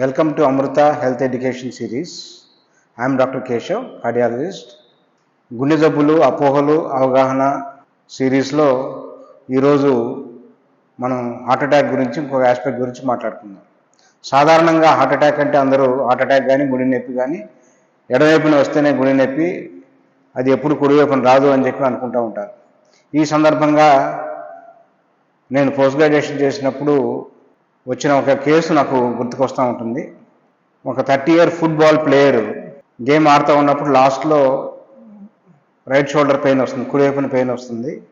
Welcome to Amrita health education series I'm doctor Keshav cardiologist గుండె జబ్బులు అపోహలు అవగాహన సిరీస్లో ఈరోజు మనం హార్ట్ అటాక్ గురించి ఇంకొక ఆస్పెక్ట్ గురించి మాట్లాడుకుందాం. సాధారణంగా హార్ట్ అటాక్ అంటే అందరూ హార్ట్ అటాక్ కానీ గుండె నొప్పి కానీ ఎడవైపున వస్తేనే గుండె నొప్పి అది ఎప్పుడు కుడివైపున రాదు అని చెప్పి అనుకుంటూ ఉంటారు. ఈ సందర్భంగా నేను పోస్ట్ గ్రాడ్యుయేషన్ చేసినప్పుడు వచ్చిన ఒక కేసు నాకు గుర్తుకొస్తూ ఉంటుంది. ఒక thirty year football player game ఆడుతూ ఉన్నప్పుడు లాస్ట్లో రైట్ షోల్డర్ పెయిన్ వస్తుంది కుడివైపున పెయిన్ వస్తుంది.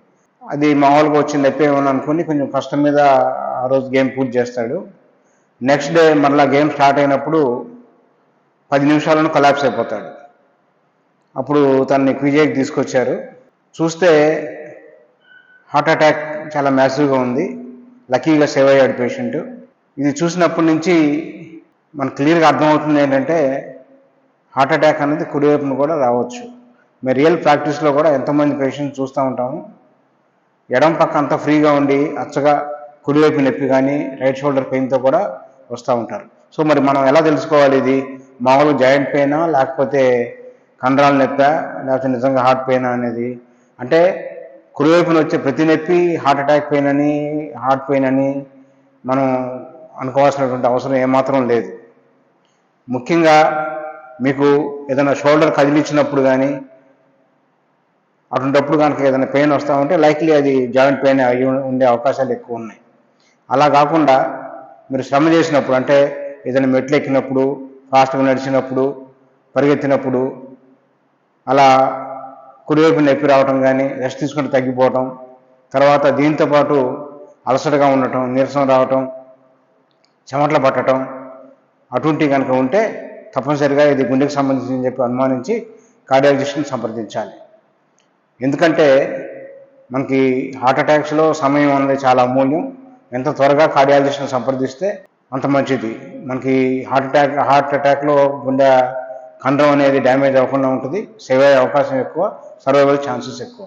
అది మామూలుగా వచ్చింది ఎప్పేమని అనుకుని కొంచెం కష్టం మీద ఆ రోజు గేమ్ పూర్తి చేస్తాడు. నెక్స్ట్ డే మరలా గేమ్ స్టార్ట్ అయినప్పుడు పది నిమిషాలను కలాప్స్ అయిపోతాడు. అప్పుడు తనని క్విజేకి తీసుకొచ్చారు. చూస్తే హార్ట్ అటాక్ చాలా మ్యాసివ్గా ఉంది. లక్కీగా సేవ్ అయ్యాడు పేషెంట్ ఇది చూసినప్పటి నుంచి మనకు క్లియర్గా అర్థమవుతుంది ఏంటంటే హార్ట్ అటాక్ అనేది కుడివైపున కూడా రావచ్చు. మేము రియల్ ప్రాక్టీస్లో కూడా ఎంతోమంది పేషెంట్స్ చూస్తూ ఉంటాము. ఎడం పక్క అంతా ఫ్రీగా ఉండి అచ్చగా కుడివైపు నొప్పి కానీ రైట్ షోల్డర్ పెయిన్తో కూడా వస్తూ ఉంటారు. సో మరి మనం ఎలా తెలుసుకోవాలి ఇది? మామూలు జాయింట్ పెయినా లేకపోతే కండరాల నొప్పా లేకపోతే నిజంగా హార్ట్ పెయినా అనేది? అంటే కుడివైపున వచ్చే ప్రతి నొప్పి హార్ట్ అటాక్ పెయిన్ అని హార్ట్ పెయిన్ అని మనం అనుకోవాల్సినటువంటి అవసరం ఏమాత్రం లేదు. ముఖ్యంగా మీకు ఏదైనా షోల్డర్ కదిలించినప్పుడు కానీ అటువంటిప్పుడు కనుక ఏదైనా పెయిన్ వస్తూ ఉంటే లైక్లీ అది జాయింట్ పెయిన్ అయ్యి ఉండే అవకాశాలు ఎక్కువ ఉన్నాయి. అలా కాకుండా మీరు శ్రమ చేసినప్పుడు అంటే ఏదైనా మెట్లు ఎక్కినప్పుడు ఫాస్ట్గా నడిచినప్పుడు పరిగెత్తినప్పుడు అలా కుడివైపు నొప్పి రావటం కానీ రెస్ట్ తీసుకుంటే తగ్గిపోవటం తర్వాత దీంతో పాటు అలసటగా ఉండటం నీరసం రావటం చెమటలు పట్టడం అటువంటివి కనుక ఉంటే తప్పనిసరిగా ఇది గుండెకి సంబంధించి చెప్పి అనుమానించి కార్డియాలజిస్ట్ని సంప్రదించాలి. ఎందుకంటే మనకి హార్ట్ అటాక్స్లో సమయం అనేది చాలా అమూల్యం. ఎంత త్వరగా కార్డియాలజిస్ట్ని సంప్రదిస్తే అంత మంచిది. మనకి హార్ట్ అటాక్ హార్ట్ అటాక్లో గుండె కండ్రం అనేది డ్యామేజ్ అవ్వకుండా ఉంటుంది. సేవ్ అయ్యే అవకాశం ఎక్కువ సర్వైవల్ ఛాన్సెస్ ఎక్కువ.